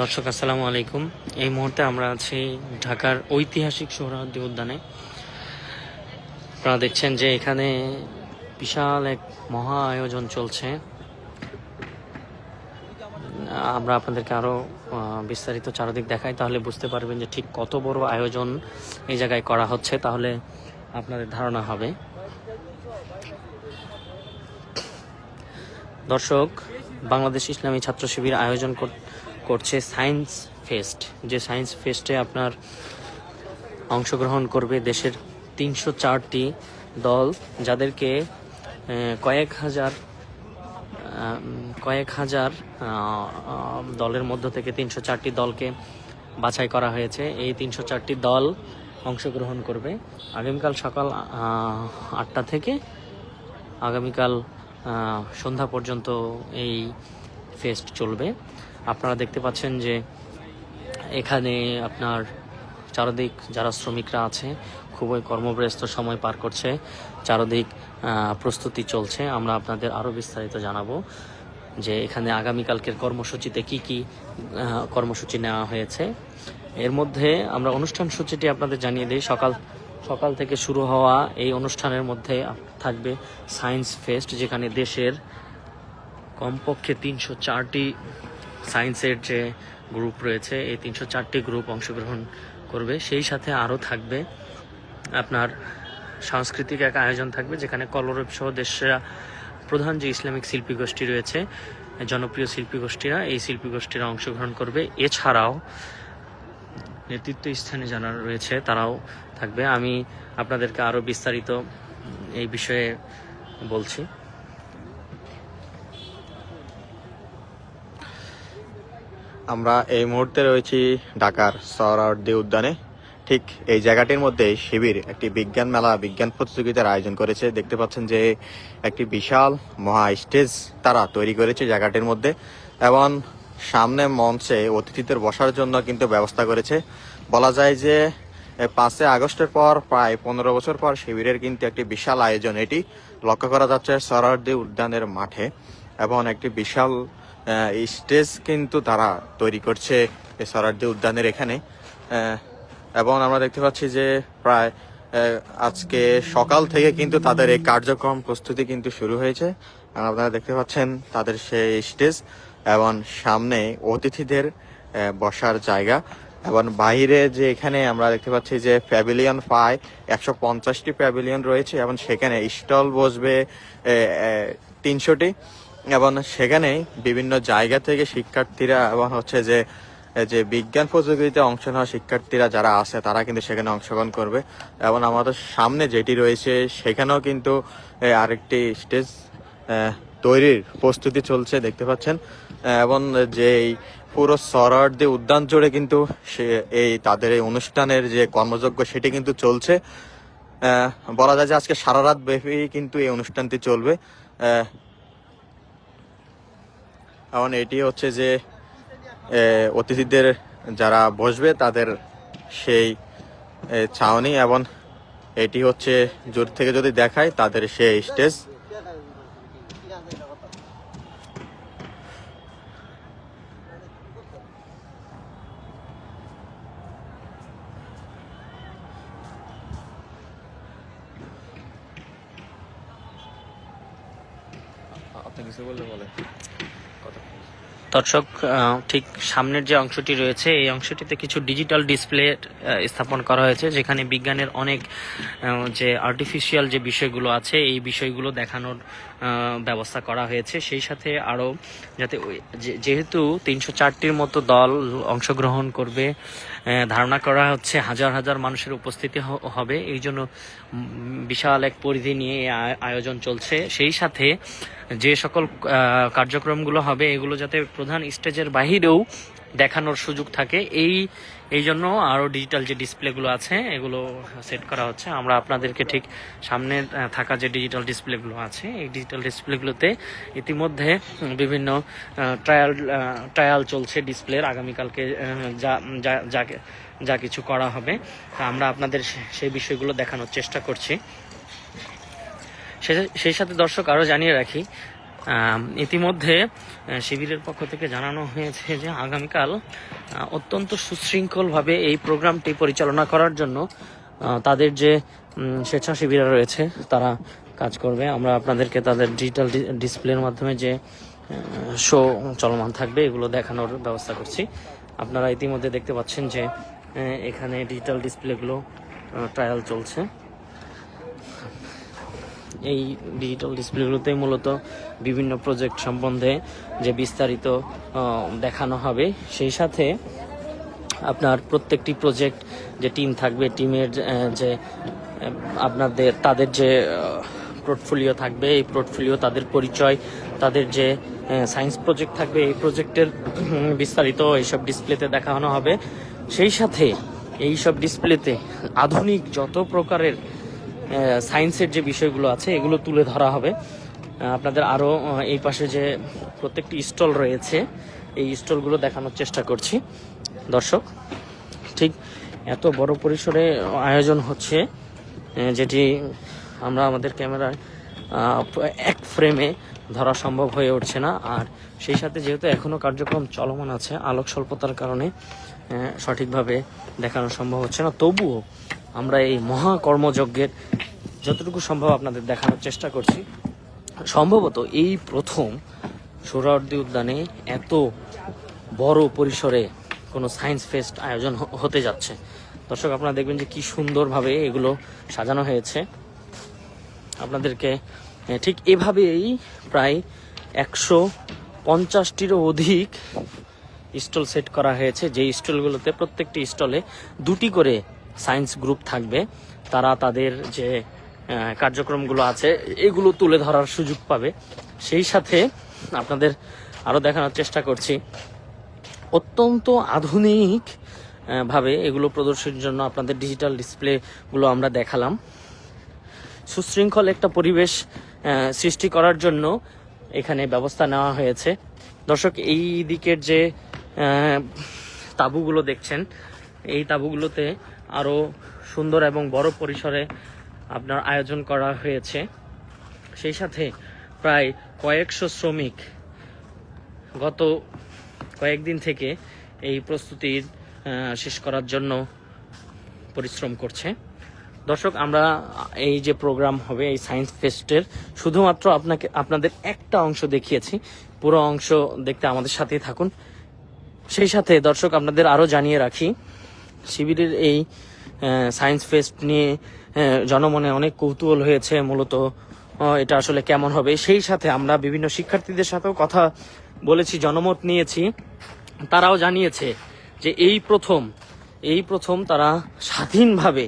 দর্শক, আসসালামু আলাইকুম। এই মুহূর্তে আমরা আছি ঢাকার ঐতিহাসিক সোহরাওয়ার্দী উদ্যানে। আপনারা দেখছেন যে এখানে বিশাল এক মহা আয়োজন চলছে। আমরা আপনাদেরকে আরও বিস্তারিত চারদিক দেখাই, তাহলে বুঝতে পারবেন যে ঠিক কত বড় আয়োজন এই জায়গায় করা হচ্ছে, তাহলে আপনাদের ধারণা হবে। দর্শক, বাংলাদেশ ইসলামী ছাত্র শিবির আয়োজন করছে সায়েন্স ফেস্ট, যে সায়েন্স ফেস্টে আপনার অংশগ্রহণ করবে দেশের তিনশো চারটি দল, যাদেরকে কয়েক হাজার কয়েক হাজার দলের মধ্য থেকে তিনশো চারটি দলকে বাছাই করা হয়েছে। এই তিনশো চারটি দল অংশগ্রহণ করবে আগামীকাল সকাল আটটা থেকে। আগামীকাল সন্ধ্যা পর্যন্ত এই ফেস্ট চলবে। আপনারা দেখতে পাচ্ছেন যে এখানে আপনার চারদিক যারা শ্রমিকরা আছে, খুবই কর্মব্যস্ত সময় পার করছে, চারদিক প্রস্তুতি চলছে। আমরা আপনাদের আরও বিস্তারিত জানাব যে এখানে আগামীকালকের কর্মসূচিতে কি কি কর্মসূচি নেওয়া হয়েছে। এর মধ্যে আমরা অনুষ্ঠান সূচিটি আপনাদের জানিয়ে দিই। সকাল সকাল থেকে শুরু হওয়া এই অনুষ্ঠানের মধ্যে থাকবে সায়েন্স ফেস্ট, যেখানে দেশের কমপক্ষে তিনশো চারটি সায়েন্সের যে গ্রুপ রয়েছে, এই তিনশো চারটি গ্রুপ অংশগ্রহণ করবে। সেই সাথে আরও থাকবে আপনার সাংস্কৃতিক এক আয়োজন থাকবে, যেখানে কলরব সহ দেশের প্রধান যে ইসলামিক শিল্পী গোষ্ঠী রয়েছে, জনপ্রিয় শিল্পী গোষ্ঠীরা এই শিল্পী গোষ্ঠীরা অংশগ্রহণ করবে। এছাড়াও নেতৃত্ব স্থানে যারা রয়েছে, তারাও থাকবে। আমি আপনাদেরকে আরও বিস্তারিত এই বিষয়ে বলছি। আমরা এই মুহূর্তে রয়েছি ঢাকার সরার্দি উদ্যানে। ঠিক এই জায়গাটির মধ্যে শিবির, একটি বিজ্ঞান মেলা, বিজ্ঞান প্রতিযোগিতার আয়োজন করেছে। দেখতে পাচ্ছেন যে একটি বিশাল মহা স্টেজ তারা তৈরি করেছে জায়গাটির মধ্যে এবং সামনে মঞ্চে অতিথিদের বসার জন্য কিন্তু ব্যবস্থা করেছে। বলা যায় যে পাঁচে আগস্টের পর, প্রায় পনেরো বছর পর শিবিরের কিন্তু একটি বিশাল আয়োজন। এটি লক্ষ্য করা যাচ্ছে সরার্দি উদ্যানের মাঠে এবং একটি বিশাল স্টেজ কিন্তু তারা তৈরি করছে সরার্দি উদ্যানের এখানে। এবং আমরা দেখতে পাচ্ছি যে প্রায় আজকে সকাল থেকে কিন্তু তাদের এই কার্যক্রম প্রস্তুতি কিন্তু শুরু হয়েছে। আপনারা দেখতে পাচ্ছেন তাদের সেই স্টেজ এবং সামনে অতিথিদের বসার জায়গা এবং বাইরে যে এখানে আমরা দেখতে পাচ্ছি যে প্যাভিলিয়ন প্রায় একশো পঞ্চাশটি প্যাভিলিয়ন রয়েছে এবং সেখানে স্টল বসবে তিনশোটি। এবং সেখানে বিভিন্ন জায়গা থেকে শিক্ষার্থীরা এবং হচ্ছে যে যে বিজ্ঞান প্রতিযোগিতায় অংশ নেওয়া শিক্ষার্থীরা যারা আছে, তারা কিন্তু সেখানে অংশগ্রহণ করবে। এবং আমাদের সামনে যেটি রয়েছে, সেখানেও কিন্তু আরেকটি স্টেজ তৈরির প্রস্তুতি চলছে, দেখতে পাচ্ছেন। এবং যে পুরো সরার্দি উদ্যান জুড়ে কিন্তু সে, এই তাদের এই অনুষ্ঠানের যে কর্মযজ্ঞ, সেটি কিন্তু চলছে। বলা যায় যে আজকে সারা রাত ব্যাপী কিন্তু এই অনুষ্ঠানটি চলবে। এখন এটি হচ্ছে যে অতিথিদের যারা বসবে তাদের সেই ছাউনি এবং এটি হচ্ছে জোর থেকে যদি দেখায় তাদের সেই স্টেজ। কিছু বললে বলে দর্শক ঠিক সামনের যে অংশটি রয়েছে, এই অংশটিতে কিছু ডিজিটাল ডিসপ্লে স্থাপন করা হয়েছে, যেখানে বিজ্ঞানের অনেক যে আর্টিফিশিয়াল যে বিষয়গুলো আছে, এই বিষয়গুলো দেখানোর ব্যবস্থা করা হয়েছে। সেই সাথে আরও যাতে যেহেতু তিনশো চারটির মতো দল অংশগ্রহণ করবে ধারণা করা হচ্ছে হাজার হাজার মানুষের উপস্থিতি হবে। এই জন্য বিশাল এক পরিধি নিয়ে আয়- আয়োজন চলছে। সেই সাথে যে সকল কার্যক্রমগুলো হবে, এগুলো যাতে প্রধান স্টেজের বাহিরেও দেখানোর সুযোগ থাকে। এই এই জন্য আরও ডিজিটাল যে ডিসপ্লেগুলো আছে, এগুলো সেট করা হচ্ছে। আমরা আপনাদেরকে ঠিক সামনে থাকা যে ডিজিটাল ডিসপ্লেগুলো আছে, এই ডিজিটাল ডিসপ্লেগুলোতে ইতিমধ্যে বিভিন্ন ট্রায়াল ট্রায়াল চলছে ডিসপ্লের আগামীকালকে যা, যা- যা- কিছু করা হবে। আমরা আপনাদের সেই বিষয়গুলো দেখানোর চেষ্টা করছি। সেই সাথে দর্শক আরও জানিয়ে রাখি ইতিমধ্যে শিবিরের পক্ষ থেকে জানানো হয়েছে যে আগামীকাল অত্যন্ত সুশৃঙ্খলভাবে এই প্রোগ্রামটি পরিচালনা করার জন্য তাদের যে উম, স্বেচ্ছাসেবীরা রয়েছে তারা কাজ করবে। আমরা আপনাদেরকে তাদের ডিজিটাল ডিসপ্লের মাধ্যমে যে শো চলমান থাকবে এগুলো দেখানোর ব্যবস্থা করছি। আপনারা ইতিমধ্যে দেখতে পাচ্ছেন যে এখানে ডিজিটাল ডিসপ্লেগুলো ট্রায়াল চলছে। এই ডিজিটাল ডিসপ্লেগুলোতে মূলত বিভিন্ন প্রজেক্ট সম্বন্ধে যে বিস্তারিত দেখানো হবে। সেই সাথে আপনার প্রত্যেকটি প্রজেক্ট যে টিম থাকবে টিমের যে আপনাদের, তাদের যে পোর্টফোলিও থাকবে, এই পোর্টফোলিও তাদের পরিচয়, তাদের যে সায়েন্স প্রজেক্ট থাকবে, এই প্রজেক্টের বিস্তারিত এইসব ডিসপ্লেতে দেখানো হবে। সেই সাথে এই সব ডিসপ্লেতে আধুনিক যত প্রকারের সায়েন্সের যে বিষয়গুলো আছে, এগুলো তুলে ধরা হবে। আপনাদের আরও এই পাশে যে প্রত্যেকটি স্টল রয়েছে, এই স্টলগুলো দেখানোর চেষ্টা করছি। দর্শক, ঠিক এত বড় পরিসরে আয়োজন হচ্ছে যেটি আমরা আমাদের ক্যামেরায় এক ফ্রেমে ধরা সম্ভব হয়ে উঠছে না। আর সেই সাথে যেহেতু এখনও কার্যক্রম চলমান আছে, আলোক স্বল্পতার কারণে সঠিকভাবে দেখানো সম্ভব হচ্ছে না। তবুও আমরা এই মহা কর্মযজ্ঞের যতটুকু সম্ভব আপনাদের দেখানোর চেষ্টা করছি। সম্ভবত এই প্রথম সোহরাওয়ার্দী উদ্যানে এত বড় পরিসরে কোনো সায়েন্স ফেস্ট আয়োজন হতে যাচ্ছে। দর্শক, আপনারা দেখবেন যে কি সুন্দরভাবে এগুলো সাজানো হয়েছে। আপনাদেরকে ঠিক এভাবেই প্রায় একশো পঞ্চাশটিরও অধিক স্টল সেট করা হয়েছে। যে স্টলগুলোতে প্রত্যেকটি স্টলে দুটি করে সায়েন্স গ্রুপ থাকবে, তারা তাদের যে কার্যক্রমগুলো আছে, এগুলো তুলে ধরার সুযোগ পাবে। সেই সাথে আপনাদের আরও দেখানোর চেষ্টা করছি। অত্যন্ত আধুনিক ভাবে এগুলো প্রদর্শনের জন্য আপনাদের ডিজিটাল ডিসপ্লেগুলো আমরা দেখালাম। সুশৃঙ্খল একটা পরিবেশ সৃষ্টি করার জন্য এখানে ব্যবস্থা নেওয়া হয়েছে। দর্শক, এই দিকের যে তাঁবুগুলো দেখছেন এই তাঁবুগুলোতে আরও সুন্দর এবং বড় পরিসরে আপনার আয়োজন করা হয়েছে। সেই সাথে প্রায় কয়েকশো শ্রমিক গত কয়েকদিন থেকে এই প্রস্তুতি আহ, শেষ করার জন্য পরিশ্রম করছে। দর্শক আমরা এই যে প্রোগ্রাম হবে এই সায়েন্স ফেস্টের শুধুমাত্র আপনাকে আপনাদের একটা অংশ দেখিয়েছি। পুরো অংশ দেখতে আমাদের সাথেই থাকুন। সেই সাথে দর্শক আপনাদের আরও জানিয়ে রাখি শিবিরের এই সায়েন্স ফেস্ট নিয়ে জনমনে অনেক কৌতূহল হয়েছে মূলত এটা আসলে কেমন হবে। সেই সাথে আমরা বিভিন্ন শিক্ষার্থীদের সাথেও কথা বলেছি, জনমত নিয়েছি। তারাও জানিয়েছে যে এই প্রথম এই প্রথম তারা স্বাধীনভাবে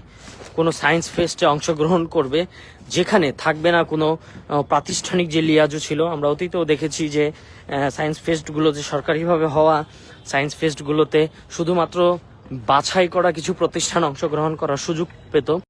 কোনো সায়েন্স ফেস্টে অংশগ্রহণ করবে, যেখানে থাকবে না কোনো প্রাতিষ্ঠানিক যে লিয়াজু ছিল। আমরা অতীতেও দেখেছি যে সায়েন্স ফেস্টগুলো যে সরকারিভাবে হওয়া সায়েন্স ফেস্টগুলোতে শুধুমাত্র বাছাই করা কিছু প্রতিষ্ঠান অংশগ্রহণ করার সুযোগ পেত।